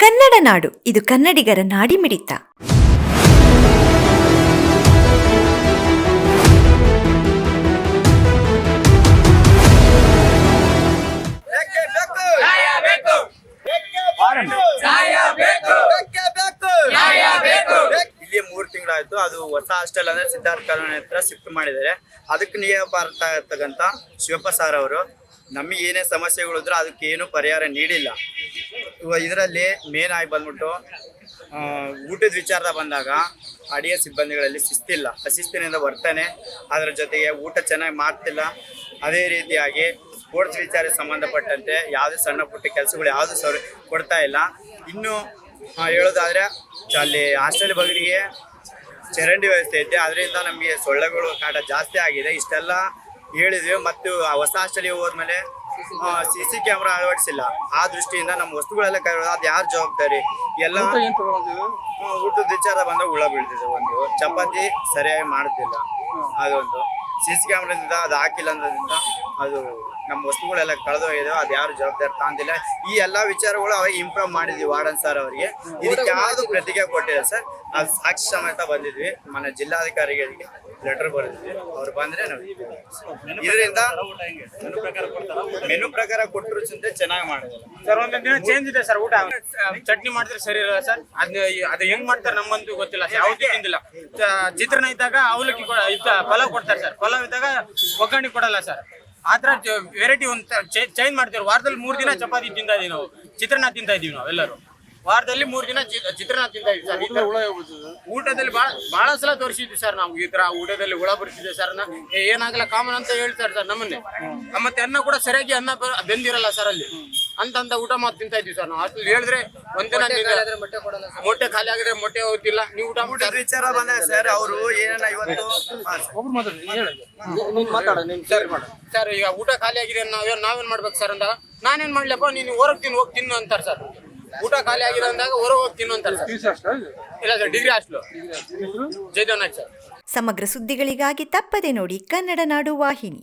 ಕನ್ನಡ ನಾಡು ಇದು ಕನ್ನಡಿಗರ ನಾಡಿ ಮಿಡಿತ. ಬೇಕು? ನ್ಯಾಯ ಬೇಕು ಬೇಕೇ? ಬೇಕು ನ್ಯಾಯ ಬೇಕು ಬೇಕೇ? ಬೇಕು ನ್ಯಾಯ ಬೇಕು ಇಲ್ಲಿ ಮೂರು ತಿಂಗಳಾಯ್ತು. ಅದು ಹೊಸ ಹಾಸ್ಟೆಲ್ ಅಂದ್ರೆ ಸಿದ್ಧಾರ್ಥ ಕಾಲೋನಿ ಹತ್ರ ಶಿಫ್ಟ್ ಮಾಡಿದ್ದಾರೆ. ಅದಕ್ಕೆ ನಿಯಮ ಬರ್ತಾ ಇರ್ತಕ್ಕಂಥ ಶಿವಪ್ಪ ಸಾರ್ ಅವರು ನಮಗೆ ಏನೇ ಸಮಸ್ಯೆಗಳಿದ್ರು ಅದಕ್ಕೆ ಏನು ಪರಿಹಾರ ನೀಡಿಲ್ಲ. ಇದರಲ್ಲಿ ಮೇನ್ ಆಗಿ ಬಂದ್ಬಿಟ್ಟು ಊಟದ ವಿಚಾರ ಬಂದಾಗ ಅಡಿಗೆ ಸಿಬ್ಬಂದಿಗಳಲ್ಲಿ ಶಿಸ್ತಿಲ್ಲ. ಅಶಿಸ್ತಿನಿಂದ ಬರ್ತಾನೆ ಅದರ ಜೊತೆಗೆ ಊಟ ಚೆನ್ನಾಗಿ ಮಾಡ್ತಿಲ್ಲ. ಅದೇ ರೀತಿಯಾಗಿ ಸ್ಪೋರ್ಟ್ಸ್ ವಿಚಾರಕ್ಕೆ ಸಂಬಂಧಪಟ್ಟಂತೆ ಯಾವುದೇ ಸಣ್ಣ ಪುಟ್ಟ ಕೆಲಸಗಳು ಯಾವುದು ಸೌರ ಕೊಡ್ತಾ ಇಲ್ಲ. ಇನ್ನು ಹೇಳೋದಾದರೆ, ಅಲ್ಲಿ ಹಾಸ್ಟೆಲ್ ಬಗಲಿಗೆ ಚರಂಡಿ ವ್ಯವಸ್ಥೆ ಐತೆ. ಅದರಿಂದ ನಮಗೆ ಸೊಳ್ಳೆಗಳು ಕಾಟ ಜಾಸ್ತಿ ಆಗಿದೆ. ಇಷ್ಟೆಲ್ಲ ಹೇಳಿದ್ವಿ. ಮತ್ತು ಹೊಸ ಹಾಸ್ಟೆಲ್ಗೆ ಹೋದ್ಮೇಲೆ ಸಿ ಸಿ ಕ್ಯಾಮ್ರಾ ಅಳವಡಿಸಿಲ್ಲ. ಆ ದೃಷ್ಟಿಯಿಂದ ನಮ್ಮ ವಸ್ತುಗಳೆಲ್ಲ ಕೈ ಅದು ಯಾರ ಜವಾಬ್ದಾರಿ? ಎಲ್ಲ ಊಟದ ವಿಚಾರ ಬಂದಾಗ ಹುಳ ಬೀಳ್ತಿದೆ ಒಂದು. ಚಪಾತಿ ಸರಿಯಾಗಿ ಮಾಡ್ತಿಲ್ಲ. ಅದೊಂದು ಸಿ ಸಿ ಕ್ಯಾಮ್ರಾದಿಂದ ಅದು ಹಾಕಿಲ್ಲ ಅನ್ನೋದ್ರಿಂದ ಅದು ನಮ್ಮ ವಸ್ತುಗಳೆಲ್ಲ ಕಳೆದೋಗಿದೆ, ಅದು ಯಾರು ಜವಾಬ್ದಾರಿ ತಾಂದಿಲ್ಲ ಈ ಎಲ್ಲಾ ವಿಚಾರಗಳು ಅವಾಗ ಇಂಪ್ರೂವ್ ಮಾಡಿದ್ವಿ ವಾರ್ಡನ್ ಸರ್ ಅವರಿಗೆ. ಇದಕ್ಕೆ ಯಾವುದು ಪ್ರತಿಕ್ರಿಯೆ ಕೊಟ್ಟಿಲ್ಲ ಸರ್ ನಾವು ಸಾಕ್ಷಿ ಸಮೇತ ಬಂದಿದ್ವಿ. ಮನೆ ಜಿಲ್ಲಾಧಿಕಾರಿಗಳಿಗೆ ಲೆಟರ್ ಬರೆದಿದ್ವಿ. ಅವ್ರು ಬಂದ್ರೆ ನಾವು ಇದರಿಂದ ಮೆನು ಪ್ರಕಾರ ಕೊಟ್ಟರು ಚಿಂತೆ ಚೆನ್ನಾಗಿ ಮಾಡಿದ್ರು. ಸರ್ ಒಂದೊಂದ್ ದಿನ ಚೇಂಜ್ ಇದೆ ಸರ್ ಊಟ. ಚಟ್ನಿ ಮಾಡಿದ್ರೆ ಸರಿ ಇರಲ್ಲ ಸರ್ ಅದ್ ಅದು ಹೆಂಗ್ ಮಾಡ್ತಾರೆ ನಮ್ಮಂತೂ ಗೊತ್ತಿಲ್ಲ ಯಾವ್ದು ತಿಂದಿಲ್ಲ. ಚಿತ್ರಾನ್ನ ಇದ್ದಾಗ ಅವಲಕ್ಕಿ ಇದ್ದ ಪಲಾವ್ ಕೊಡ್ತಾರೆ ಸರ್ ಪಲಾವ್ ಇದ್ದಾಗ ಒಗ್ಗರಣೆ ಕೊಡಲ್ಲ ಸರ್ ಆತರ ವೆರೈಟಿ ಒಂದು ಚೇಂಜ್ ಮಾಡ್ತೀವಿ ವಾರದಲ್ಲಿ ಮೂರ್ ದಿನ ಚಪಾತಿ ತಿಂತಾ ಇದೀವಿ ನಾವು. ಚಿತ್ರಾನ್ನ ತಿಂತಾ ಇದೀವಿ ನಾವು ಎಲ್ಲರೂ. ವಾರದಲ್ಲಿ ಮೂರ್ ದಿನ ಚಿತ್ರಾನ್ನ ತಿಂತಾ ಇದೀವಿ ಸರ್. ಊಟದಲ್ಲಿ ಬಹಳ ಭಾಳ ಸಲ ತೋರಿಸಿದ್ವಿ ಸರ್ ನಾವು ಈ ತರ ಊಟದಲ್ಲಿ ಹುಳ ಬರ್ತಿದ್ವಿ ಸರ್ ನ- ಏನಾಗಲ್ಲ ಕಾಮನ್ ಅಂತ ಹೇಳ್ತಾರೆ ಸರ್ ನಮ್ಮನ್ನೇ. ಮತ್ತೆ ಅನ್ನ ಕೂಡ ಸರಿಯಾಗಿ ಅನ್ನ ಬೆಂದಿರಲ್ಲ ಸರ್ ಅಲ್ಲಿ. ಅಂತ ಅಂತ ಊಟ ಮಾತು ತಿಂತಾ ಇದ್ವಿ ಸರ್ ನಾವು. ಹೇಳಿದ್ರೆ ಹೇಳಿದ್ರೆ ಒಂದಿನ ಮೊಟ್ಟೆ ಖಾಲಿ ಆಗಿದ್ರೆ ಮೊಟ್ಟೆ ಹೋಗ್ತಿಲ್ಲ ನೀವು ಊಟ ಸರ್ ಅವರು ಇವತ್ತು? ಸರ್. ಸರ್ ಈಗ ಊಟ ಖಾಲಿ ಆಗಿದೆ ನಾವೇನ್ ನಾವೇನ್ ಮಾಡ್ಬೇಕು ಸರ್ ಅಂದಾಗ ನಾನೇನ್ ಮಾಡ್ಲಪ್ಪ ನೀನು ಹೊರಗ್ ತಿನ್ ಹೋಗಿ ತಿನ್ನು ಅಂತಾರೆ ಸರ್. ಊಟ ಖಾಲಿ ಆಗಿದೆ ಅಂದಾಗ ಹೊರಗೆ ಹೋಗಿ ತಿನ್ನು ಅಂತಾರೆ ಸರ್. ಇಲ್ಲ sir degree hostel. Jaidanath sir. ಸಮಗ್ರ ಸುದ್ದಿಗಳಿಗಾಗಿ ತಪ್ಪದೆ ನೋಡಿ ಕನ್ನಡ ನಾಡು ವಾಹಿನಿ.